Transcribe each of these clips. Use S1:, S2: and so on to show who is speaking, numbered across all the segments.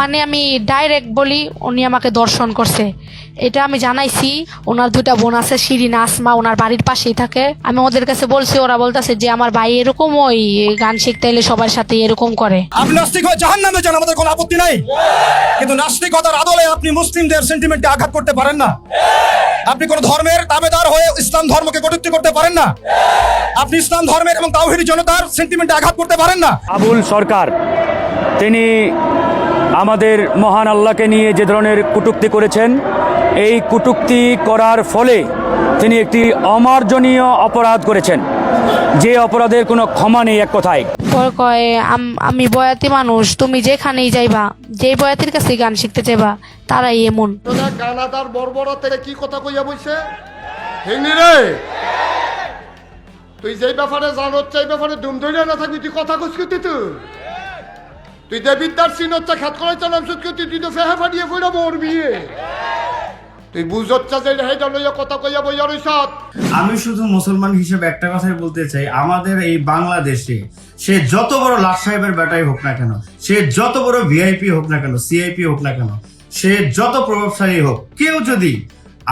S1: মানে আমি ডাইরেক্ট বলি উনি আমাকে দর্শন করছে। এটা আমি জানাইছি ওনার দুটা বোন আছে শিরিনা আসমা ওনার বাড়ির পাশেই থাকে। আমি ওদের কাছে বলছি ওরা বলতেছে যে আমার ভাই এরকম ওই গান শিখতে এলে সবার সাথে এরকম করে।
S2: আপনি নাস্তিক হয়ে জাহান নামে যান আমাদের কোনো আপত্তি নাই। কিন্তু নাস্তিকতার আদলে আপনি মুসলিমদের সেন্টিমেন্টে আঘাত করতে পারেন না। আপনি কোন ধর্মের দাবেদার হয়ে ইসলাম ধর্মকে কটূক্তি করতে পারেন না। আপনি ইসলাম ধর্মের এবং তাওহিদি জনতার সেন্টিমেন্টে আঘাত করতে পারেন না।
S3: আবুল সরকার তিনি আমাদের মহান আল্লাহকে নিয়ে যে ধরনের কুটুক্তি করেছেন এই কটূক্তি করার ফলে তিনি একটি অমার্জনীয় অপরাধ করেছেন। যে অপরাধের কোনো ক্ষমা নেই এক কথায়।
S1: পরে কয় "আম- আমি বয়াতি মানুষ তুমি যেখানেই যাইবা যে বয়াতির কাছে গান শিখতে যাবা তারাই এমন।
S4: তোরা কানাডার বর্বরা থেকে কি কথা কইয়া বইছে? হিংনি রে! তুই যেই ব্যাপারে জানো সেই ব্যাপারে দুম ধরে না থাকবি তুই কথা কইস তুই তুই তুই দেবিদ্যার সিন হচ্ছে খ্যাত করাইছে নাম সুদ তুই তুই তো ফেহে ফাটিয়ে ফুড়া মরবি। তুই যে লইয়া কথা কইয়া বইয়া রইছত
S5: আমি শুধু মুসলমান হিসেবে একটা কথাই বলতে চাই, আমাদের এই বাংলাদেশে সে যত বড় লাট সাহেবের বেটাই হোক না কেন, সে যত বড় ভিআইপি হোক না কেন সিআইপি হোক না কেন, সে যত প্রভাবশালী হোক, কেউ যদি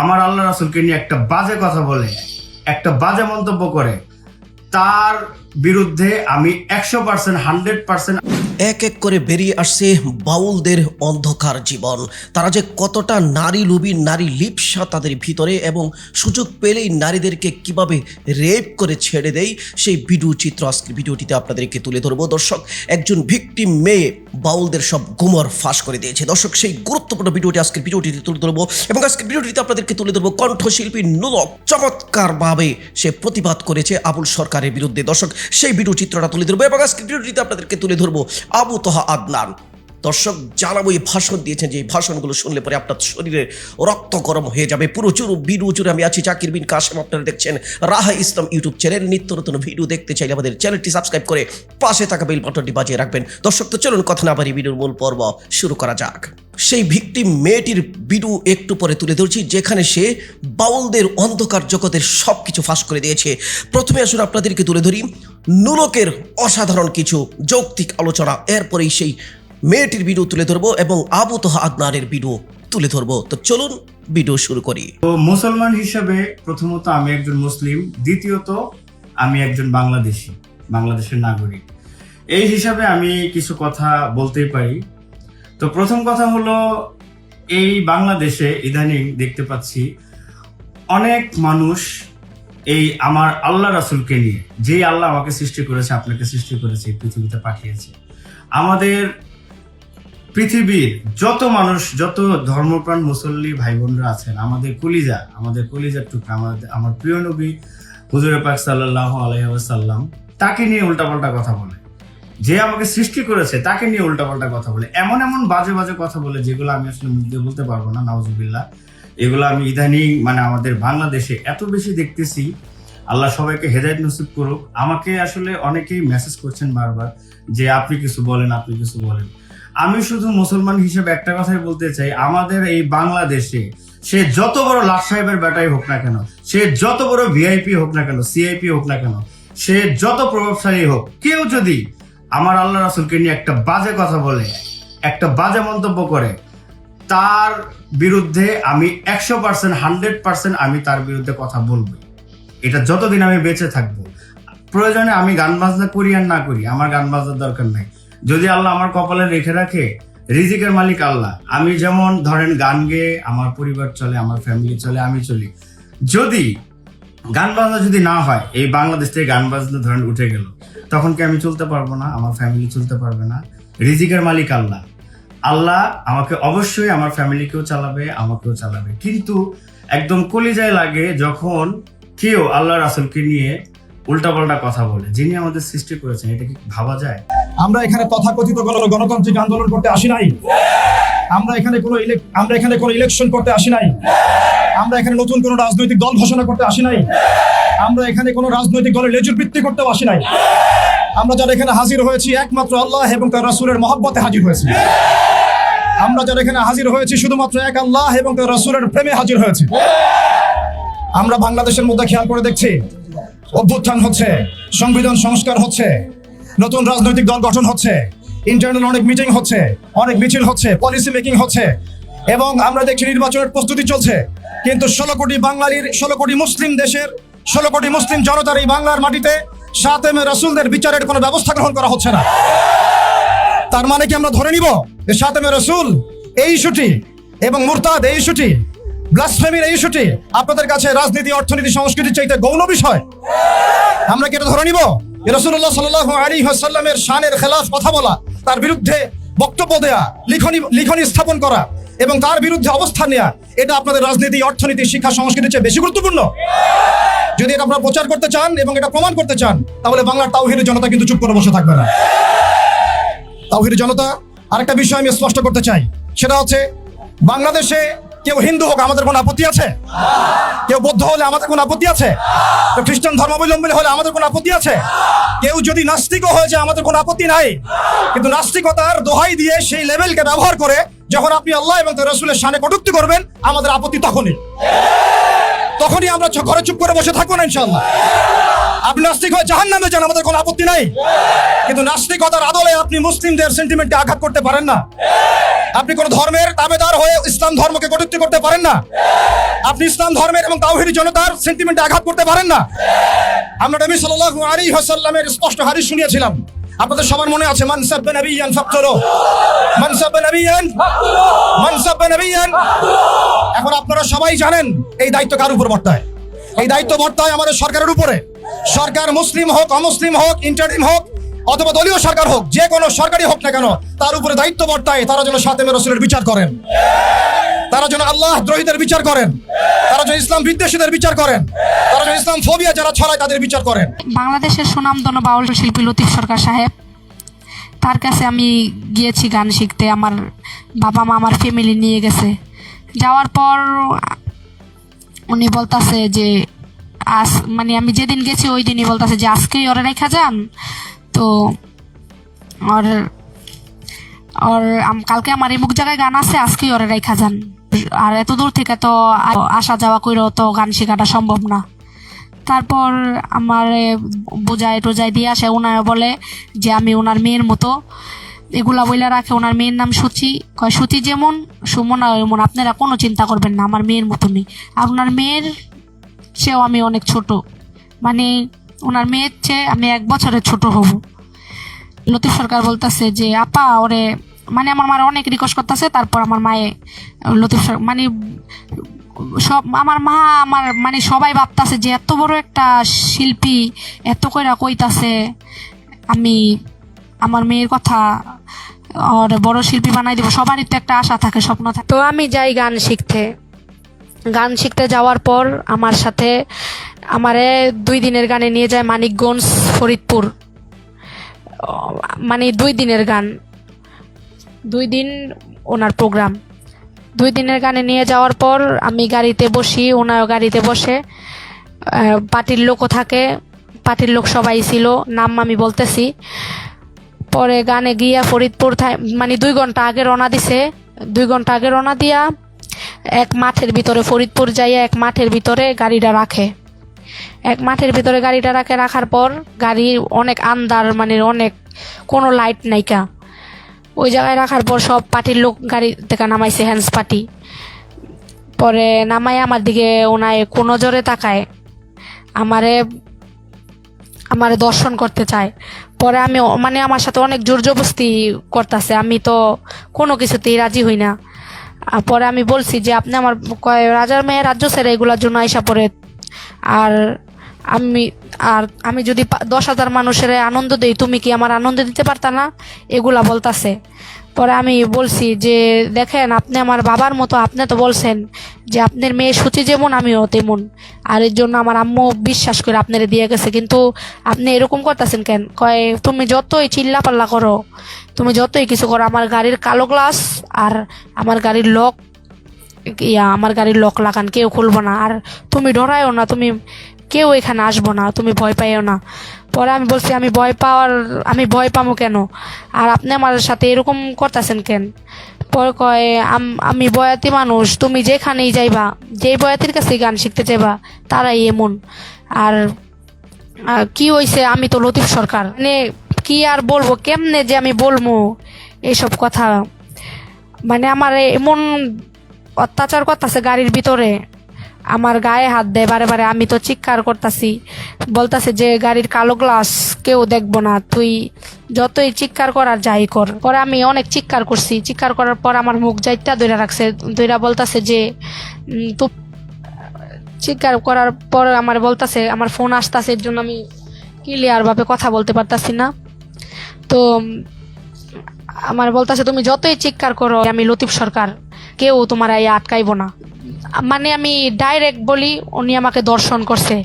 S5: আমার আল্লাহ রাসুলকে নিয়ে একটা বাজে কথা বলে, একটা বাজে মন্তব্য করে, তার বিরুদ্ধে আমি একশো পার্সেন্ট হান্ড্রেড পার্সেন্ট
S6: এক এক করে বেরিয়ে আসছে বাউলদের অন্ধকার জীবন। তারা যে কতটা নারী লুবি নারী লিপসা তাদের ভিতরে এবং সুযোগ পেলেই নারীদেরকে কীভাবে রেপ করে ছেড়ে দেয়, সেই ভিডিও চিত্র আজকের ভিডিওটিতে আপনাদেরকে তুলে ধরবো। দর্শক, একজন ভিকটিম মেয়ে বাউলদের সব গুমর ফাঁস করে দিয়েছে। দর্শক, সেই গুরুত্বপূর্ণ ভিডিওটি আজকের ভিডিওটিতে তুলে ধরবো এবং আজকের ভিডিওটিতে আপনাদেরকে তুলে ধরবো কণ্ঠশিল্পী নুলক। চমৎকারভাবে সে প্রতিবাদ করেছে আবুল সরকারের বিরুদ্ধে। দর্শক, সেই ভিডিও চিত্রটা তুলে ধরবো এবং আজকের ভিডিওটিতে আপনাদেরকে তুলে ধরবো আবু তোহা আদনান। দর্শক জানাব এই ভাষণ দিয়েছেন যে ভাষণগুলো শুনলে পরে আপনার শরীরে রক্ত গরম হয়ে যাবে। পুরো চুরু ভিডিও জুড়ে আমি আছি জাকির বিন কাশেম, আপনারা দেখছেন রাহা ইসলাম ইউটিউব চ্যানেল। নিত্য নতুন ভিডিও দেখতে চাইলে আমাদের চ্যানেলটি সাবস্ক্রাইব করে পাশে থাকা বেল বাটনটি বাজিয়ে রাখবেন। দর্শক, তো চলুন কথা না বাড়ি ভিডিওর মূল পর্ব শুরু করা যাক। সেই ভিকটিম মেয়েটির ভিডিও একটু পরে তুলে ধরছি, যেখানে সে বাউলদের অন্ধকার জগতের সব কিছু ফাঁস করে দিয়েছে। প্রথমে আসুন আপনাদেরকে তুলে ধরি নুলকের অসাধারণ কিছু যৌক্তিক আলোচনা। এরপরেই সেই মেয়েটির ভিডিও তুলে ধরবো এবং আবু তোহা আদনানের ভিডিও তুলে ধরবো। তো চলুন ভিডিও শুরু করি।
S5: তো মুসলমান হিসেবে প্রথমত আমি একজন মুসলিম, দ্বিতীয়ত আমি একজন বাংলাদেশি, বাংলাদেশের নাগরিক। এই হিসাবে আমি কিছু কথা বলতেই পারি। তো প্রথম কথা হলো, এই বাংলাদেশে ইদানিং দেখতে পাচ্ছি অনেক মানুষ এই আমার আল্লাহ রাসুলকে নিয়ে, যেই আল্লাহ আমাকে সৃষ্টি করেছে, আপনাকে সৃষ্টি করেছে পৃথিবীতে পাঠিয়েছে। আমাদের পৃথিবীর যত মানুষ, যত ধর্মপ্রাণ মুসল্লি ভাই বোনরা আছেন, আমাদের কলিজা, আমাদের কলিজার টুকরা, আমাদের, আমার প্রিয় নবী হুজুরে পাক সাল্লাহ আলহাম তাকে নিয়ে উল্টাপাল্টা কথা বলে। যে আমাকে সৃষ্টি করেছে তাকে নিয়ে উল্টাপাল্টা কথা বলে। এমন এমন বাজে বাজে কথা বলে যেগুলো আমি আসলে মুখ দিয়ে বলতে পারব না নওয়াজুবিল্লাহ এগুলো আমি ইদানিং মানে আমাদের বাংলাদেশে এত বেশি দেখতেছি। আল্লাহ সবাইকে হেদায়ত নসিব করুক। আমাকে আসলে অনেকেই মেসেজ করছেন বারবার যে আপনি কিছু বলেন, আপনি কিছু বলেন। আমি শুধু মুসলমান হিসেবে একটা কথাই বলতে চাই, আমাদের এই বাংলাদেশে সে যত বড় লাট সাহেবের বেটাই হোক না কেন, সে যত বড় ভিআইপি হোক না কেন সিআইপি হোক না কেন, সে যত প্রভাবশালী হোক, কেউ যদি আমার আল্লাহ রাসুলকে নিয়ে একটা বাজে কথা বলে, একটা বাজে মন্তব্য করে, তার বিরুদ্ধে আমি একশো পার্সেন্ট হান্ড্রেড পার্সেন্ট আমি তার বিরুদ্ধে কথা বলব এটা যতদিন আমি বেঁচে থাকব। প্রয়োজনে আমি গান বাজনা করি আর না করি, আমার গান বাজনার দরকার নাই। যদি আল্লাহ আমার কপালে রেখে রাখে, রিজিকের মালিক আল্লাহ। আমি যেমন ধরেন গান গেয়ে আমার পরিবার চলে, আমার ফ্যামিলি চলে, আমি চলি। যদি গান বাজনা যদি না হয়, এই বাংলাদেশ থেকে গান বাজনা ধরেন উঠে গেল, তখন কি আমি চলতে পারব না? আমার ফ্যামিলি চলতে পারবে না। রিজিকের মালিক আল্লাহ। আল্লাহ আমাকে অবশ্যই আমার ফ্যামিলিকেও চালাবে, আমাকেও চালাবে। কিন্তু একদম কলিজায় লাগে যখন কেউ আল্লাহ রাসুলকে নিয়ে উল্টাপাল্টা কথা বলে। যিনি আমাদের সৃষ্টি করেছেন, এটা কি ভাবা যায়?
S2: আমরা এখানে তথাকথিত কোনো গণতান্ত্রিক আন্দোলন করতে আসি নাই। আমরা এখানে কোনো আমরা এখানে কোনো ইলেকশন করতে আসি নাই। আমরা এখানে নতুন কোনো রাজনৈতিক দল ঘোষণা করতে আসি নাই। আমরা এখানে কোনো রাজনৈতিক দলের লেজুর বৃত্তি করতেও আসি নাই। আমরা যারা এখানে হাজির হয়েছি, একমাত্র আল্লাহ এবং তার রাসূলের মহব্বতে হাজির হয়েছি। আমরা যারা এখানে হাজির হয়েছি, শুধুমাত্র এক আল্লাহ এবং তার রাসূলের প্রেমে হাজির হয়েছি। আমরা বাংলাদেশের মধ্যে খেয়াল করে দেখছি অভ্যুত্থান হচ্ছে, সংবিধান সংস্কার হচ্ছে, নতুন রাজনৈতিক দল গঠন হচ্ছে ইন্টারনাল অনেক মিটিং হচ্ছে, অনেক মিছিল হচ্ছে পলিসি মেকিং হচ্ছে, এবং আমরা দেখছি নির্বাচনের প্রস্তুতি চলছে, কিন্তু ষোলো কোটি বাঙালির, ষোলো কোটি মুসলিম দেশের, ষোলো কোটি মুসলিম জনতার এই বাংলার মাটিতে সাতেমে রসুলদের বিচারের কোনো ব্যবস্থা গ্রহণ করা হচ্ছে না। তার মানে কি আমরা ধরে নিব যে সাতেমে রসুল এই ইস্যুটি এবং মুরতাদ এই ইস্যুটি ব্লাসফেমির এই ইস্যুটি আপনাদের কাছে রাজনীতি, অর্থনীতি, সংস্কৃতির চাইতে গৌণ বিষয়। আমরা কি এটা ধরে নিব? রসুল্লাহ সাল্লাহ আলী হাসাল্লামের শানের খেলাফ কথা বলা, তার বিরুদ্ধে বক্তব্য দেয়া, লিখনি লিখনি স্থাপন করা এবং তার বিরুদ্ধে অবস্থান নেওয়া এটা আপনাদের রাজনীতি, অর্থনীতি, শিক্ষা, সংস্কৃতির চেয়ে বেশি গুরুত্বপূর্ণ। যদি এটা আপনারা প্রচার করতে চান এবং এটা প্রমাণ করতে চান, তাহলে বাংলার তাওহিদের জনতা কিন্তু চুপ করে বসে থাকবে না। তাওহির জনতা, আরেকটা বিষয় আমি স্পষ্ট করতে চাই, সেটা হচ্ছে বাংলাদেশে কেউ হিন্দু হোক, আমাদের কোনো আপত্তি আছে? কেউ বৌদ্ধ হলে আমাদের কোনো আপত্তি আছে? খ্রিস্টান ধর্মাবলম্বী হলে আমাদের কোনো আপত্তি আছে? কেউ যদি নাস্তিকও হয়ে যায় আমাদের কোনো আপত্তি নাই, কিন্তু নাস্তিকতার দোহাই দিয়ে সেই লেভেলকে ব্যবহার করে যখন আপনি আল্লাহ এবং তার রসুলের সানে কটুক্তি করবেন, আমাদের আপত্তি তখনই। তখনই আমরা ঘরে চুপ করে বসে থাকব না ইনশাল্লাহ আপনি নাস্তিক হয়ে জাহান নামে যান, আমাদের কোনো আপত্তি নাই। কিন্তু নাস্তিকতার আদলে আপনি মুসলিমদের সেন্টিমেন্টে আঘাত করতে পারেন না। আপনি কোন ধর্মের দাবেদার হয়ে ইসলাম ধর্মকে কটূক্তি করতে পারেন না? আপনি ইসলাম ধর্মের এবং তাওহিদি জনতার সেন্টিমেন্টে আঘাত করতে পারেন না? আমরা নবী সাল্লাল্লাহু আলাইহি ওয়াসাল্লামের স্পষ্ট হাদিস শুনিয়েছিলাম। আপনাদের সবার মনে আছে, মান সাব্বা নাবিয়ান ফাকতুলু মান সাব্বা নাবিয়ান মান সাব্বা নাবিয়ান এখন আপনারা সবাই জানেন, এই দায়িত্ব কার উপর বর্তায়? এই দায়িত্ব বর্তায় আমাদের সরকারের উপরে। সরকার মুসলিম হোক, অমুসলিম হোক ইন্টারিম হোক অথবা দলীয় সরকার হোক, যে কোনো সরকারি হোক না কেন, তার উপরে দায়িত্ব বর্তায় তারা যেন সাতেমে রসুলের বিচার করেন। তারা যেন আল্লাহ দ্রোহীদের বিচার করেন। তারা যেন ইসলাম বিদ্বেষীদের বিচার করেন। তারা যেন ইসলাম ফোবিয়া যারা ছড়ায় তাদের বিচার করেন।
S1: বাংলাদেশের সুনাম সুনামধন্য বাউল শিল্পী লতিফ সরকার সাহেব, তার কাছে আমি গিয়েছি গান শিখতে। আমার বাবা মা আমার ফ্যামিলি নিয়ে গেছে। যাওয়ার পর উনি বলতাছে যে, আজ মানে আমি যেদিন গেছি ওই দিনই বলতাছে যে, আজকেই ওরা রেখা যান। তো আর আর কালকে আমার এই মুখ জায়গায় গান আছে, আজকেই ওরা রেখা যান। আর এত দূর থেকে তো আসা যাওয়া করেও তো গান শেখাটা সম্ভব না। তারপর আমার বোঝায় টোজায় দিয়ে আসে ওনারা বলে যে আমি ওনার মেয়ের মতো। এগুলা বইলা রাখে ওনার মেয়ের নাম সুচি। কয়, সুচি যেমন, সুমনা এমন আপনারা কোনো চিন্তা করবেন না, আমার মেয়ের মতনই আর ওনার মেয়ের চেয়েও আমি অনেক ছোট। মানে ওনার মেয়ের চেয়ে আমি এক বছরের ছোট হব। লতিফ সরকার বলতেছে যে, আপা, ওরে মানে আমার মার অনেক রিকোয়েস্ট করতেছে, তারপর আমার মায়ে, লতিফ সরকার মানে সব, আমার মা, আমার মানে সবাই ভাবতাছে যে, এত বড় একটা শিল্পী, এত কইরা কইতাছে, আমি, আমার মেয়ের কথা আর বড় শিল্পী বানাই দেবো। সবারই তো একটা আশা থাকে, স্বপ্ন থাকে। তো আমি যাই গান শিখতে। গান শিখতে যাওয়ার পর আমার সাথে আমারে দুই দিনের গানে নিয়ে যায় মানিকগঞ্জ, ফরিদপুর। মানে দুই দিনের গান। দুই দিন ওনার প্রোগ্রাম। দুই দিনের গানে নিয়ে যাওয়ার পর আমি গাড়িতে বসি ওনার গাড়িতে বসে। পার্টির লোকও থাকে, পার্টির লোক সবাই ছিল, নাম আমি বলতেছি। পরে গানে গিয়া ফরিদপুর মানে দুই ঘণ্টা আগে রওনা দিছে। দুই ঘণ্টা আগে রওনা দিয়া এক মাঠের ভিতরে ফরিদপুর যাইয়া এক মাঠের ভিতরে গাড়িটা রাখে। এক মাঠের ভিতরে গাড়িটা রাখে, রাখার পর গাড়ি অনেক আন্দার মানে অনেক কোনো লাইট নাইকা। ওই জায়গায় রাখার পর সব পার্টির লোক গাড়ি থেকে নামাইছে হ্যান্ডস পার্টি পরে নামাই আমার দিকে, ওনায় কোনো জোরে তাকায়। আমারে আমারে দর্শন করতে চায়। পরে আমি মানে আমার সাথে অনেক জোর জবস্তি করতেছে। আমি তো কোনো কিছুতেই রাজি হই না। পরে আমি বলছি যে আপনি আমার কয় রাজার মেয়ে রাজ্য ছেড়ে এগুলোর জন্য আইসা পরে আর আমি আর আমি যদি দশ হাজার মানুষের আনন্দ দিই, তুমি কি আমার আনন্দ দিতে পারতা না? এগুলা বলতাছে। পরে আমি বলছি যে, দেখেন, আপনি আমার বাবার মতো, আপনি তো বলছেন যে, আপনার মেয়ে সূচি যেমন, আমিও তেমন। আর এর জন্য আমার আম্মু বিশ্বাস করে আপনারে দিয়ে গেছে। কিন্তু আপনি এরকম করতেছেন কেন? কয়, তুমি যতই চিল্লা পাল্লা করো, তুমি যতই কিছু করো, আমার গাড়ির কালো গ্লাস আর আমার গাড়ির লক, ইয়া, আমার গাড়ির লক লাগান কেউ খুলবো না। আর তুমি ডরায়ও না, তুমি কেউ এখানে আসব না, তুমি ভয় পাইও না। পরে আমি বলছি, আমি ভয় পাওয়ার, আমি ভয় পাবো কেন? আর আপনি আমার সাথে এরকম করতেছেন কেন? পরে কয়, আম- বয়াতি মানুষ, তুমি যেখানেই যাইবা যেই বয়াতির কাছে গান শিখতে চাইবা তারাই এমন। আর কি হইছে, আমি তো লতিফ সরকার। মানে কি আর বলব, কেমনে যে আমি বলব এইসব কথা? মানে আমার এমন অত্যাচার করতেছে গাড়ির ভিতরে। আমার গায়ে হাত দেয়, বারে বারে আমি তো চিৎকার করতেছি। বলতাছে যে, গাড়ির কালো গ্লাস কেউ দেখব না, তুই যতই চিৎকার করার যাই কর। পরে আমি অনেক চিৎকার করছি। চিৎকার করার পর আমার মুখ যাইটা ধরে রাখছে, ধইরা বলতাছে যে তো চিৎকার করার পর আমার বলতাছে, আমার ফোন আসতাছে, এর জন্য আমি ক্লিয়ারভাবে কথা বলতে পারতাছি না। তো আমার বলতাছে, তুমি যতই চিৎকার করো, আমি লতিফ সরকার। কেউ তোমার এই আটকাইবো না। মানে আমি ডাইরেক্ট বলি, উনি আমাকে দর্শন করছে।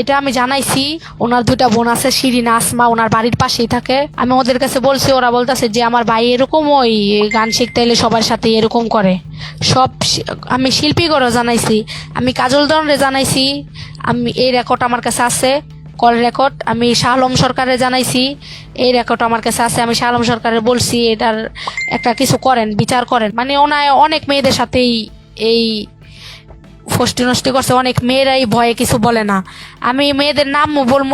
S1: এটা আমি জানাইছি, ওনার দুটা বোন আছে, শিরিন, আসমা, ওনার বাড়ির পাশেই থাকে। আমি ওদের কাছে বলছি, ওরা বলতেছে যে, আমার ভাই এরকম ওই গান শিখতে এলে সবার সাথে এরকম করে। সব আমি শিল্পীগড়ও জানাইছি, আমি কাজল দনরে জানাইছি, আমি এই রেকর্ড আমার কাছে আছে। কল রেকর্ড আমি শাহ আলম সরকারে জানাইছি। এই রেকর্ড আমার কাছে আছে, আমি শাহ আলম সরকারে বলছি, এটার একটা কিছু করেন, বিচার করেন। মানে ওনায় অনেক মেয়েদের সাথেই এই ফষ্টি নষ্টি করছে, অনেক মেয়েরাই ভয়ে কিছু বলে না। আমি মেয়েদের নাম বলব,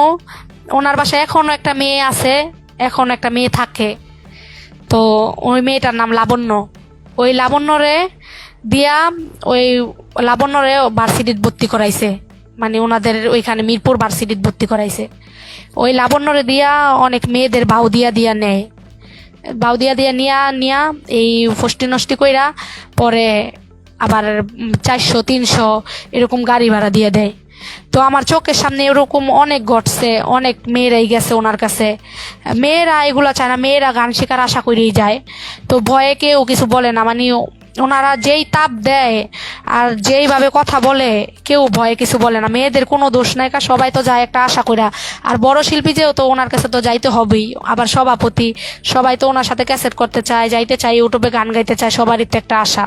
S1: ওনার বাসায় এখনও একটা মেয়ে আছে, এখন একটা মেয়ে থাকে। তো ওই মেয়েটার নাম লাবণ্য। ওই লাবণ্যরে দিয়া ওই লাবণ্যরে ভার্সিটিত ভর্তি করাইছে। মানে ওনাদের ওইখানে মিরপুর ভার্সিটিত ভর্তি করাইছে। ওই লাবণ্যরে দিয়া অনেক মেয়েদের বাউ দিয়া দিয়া নেয়। বাউ দিয়া দিয়া নিয়া নিয়া এই ফষ্টি নষ্টি কইরা পরে আবার চারশো, তিনশো এরকম গাড়ি ভাড়া দিয়ে দেয়। তো আমার চোখের সামনে এরকম অনেক ঘটছে, অনেক মেয়েরাই গেছে ওনার কাছে। মেয়েরা এগুলো চায় না, মেয়েরা গান শেখার আশা করেই যায়। তো ভয়ে কেউ কিছু বলে না মানে ওনারা যেই তাপ দেয় আর যেইভাবে কথা বলে, কেউ ভয়ে কিছু বলে না। মেয়েদের কোনো দোষ নাই কা, সবাই তো যায় একটা আশা কইরা। আর বড় শিল্পী যেও তো ওনার কাছে তো যাইতে হবেই, আবার সভাপতি, সবাই তো ওনার সাথে ক্যাসেট করতে চায়, যাইতে চায়, ইউটিউবে গান গাইতে চায় সবারই তো একটা আশা।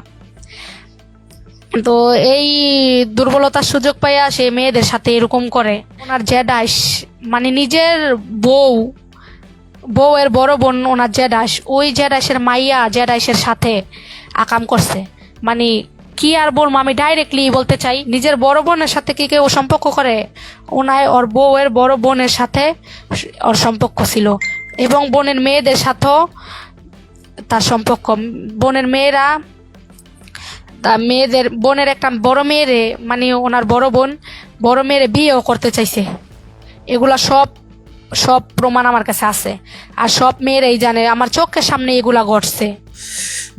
S1: তো এই দুর্বলতার সুযোগ পাইয়া সে মেয়েদের সাথে এরকম করে। ওনার জেডাস মানে নিজের বউ, বউয়ের বড় বোন, ওনার জেডাস ওই জেডাসের মাইয়া জেডাসের সাথে আকাম করছে। মানে কি আর বলব, আমি ডাইরেক্টলি বলতে চাই, নিজের বড় বোনের সাথে কি কেউ সম্পর্ক করে? ওনায় ওর বউয়ের বড় বোনের সাথে ওর সম্পর্ক ছিল। এবং বোনের মেয়েদের সাথেও তার সম্পর্ক। বোনের মেয়েরা, তা মেয়েদের, বোনের একটা বড় মেয়েরে মানে ওনার বড় বোন, বড় মেয়েরে বিয়েও করতে চাইছে। এগুলা সব সব প্রমাণ আমার কাছে আছে। আর সব মেয়েরাই জানে, আমার চোখের সামনে এগুলা ঘটছে।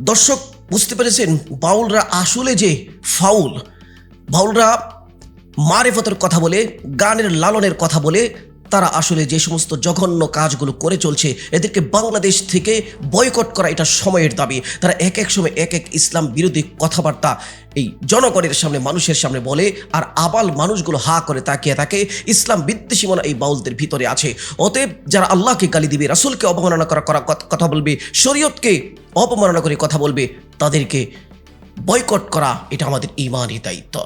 S6: দর্শক বুঝতে পেরেছেন? বাউলরা আসলে যে ফাউল। বাউলরা মারেফতের কথা বলে গানের লালনের কথা বলে তারা আসলে যে সমস্ত জঘন্য কাজগুলো করে চলছে, এদেরকে বাংলাদেশ থেকে বয়কট করা এটা সময়ের দাবি। তারা এক এক সময় এক এক ইসলাম বিরোধী কথাবার্তা এই জনগণের সামনে, মানুষের সামনে বলে, আর আবাল মানুষগুলো হা করে তাকিয়ে থাকে, ইসলাম বিদ্বেষী মনে এই বাউলদের ভিতরে আছে। অতএব যারা আল্লাহকে গালি দিবে, রাসুলকে অবমাননা করা করা কথা বলবে, শরীয়তকে অপমাননা করে কথা বলবে, তাদেরকে বয়কট করা এটা আমাদের ইমানই দায়িত্ব।